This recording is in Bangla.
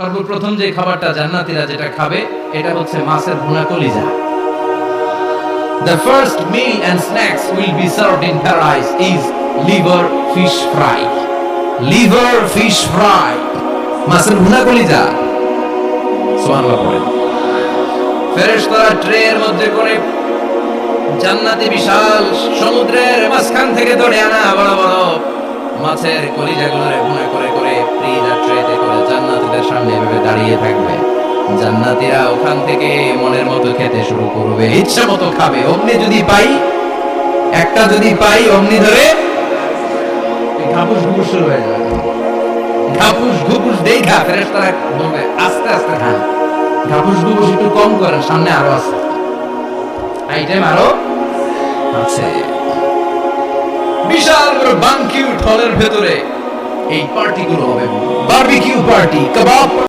সর্বপ্রথম যে খাবারটা জান্নাতীরা যেটা খাবে, এটা হচ্ছে মাছের ভুনা কলিজা The first meal and snacks will be served in paradise is liver fish fry. Liver fish fry. মাছের ভুনা কলিজা সুবহানাল্লাহ পড়েন ফেরেশতারা ট্রের মধ্যে করে জান্নাতি বিশাল সমুদ্রের মাঝখান থেকে ধরে আনা, বড় বড় মাছের কলিজাগুলোরে ভুনা করে সামনে দাঁড়িয়ে থাকবে। জান্নাতীরা ওখান থেকে মনের মতো খেতে শুরু করবে। ইচ্ছা মতো খাবে। অমনি যদি পাই, একটা যদি পাই, অমনি ধরে ঘাপুস ঘুপুস হয়ে যাবে। ঘাপুস ঘুপুস দেই খা বলবে, আস্তে আস্তে ঘাপুস ঘুপুস একটু কম সামনে আরও আছে। আইটেম আরও আছে। বিশাল বড় বানকিউ হলের ভেতরে এই পার্টিগুলো হবে। বারবিকিউ পার্টি কাবাব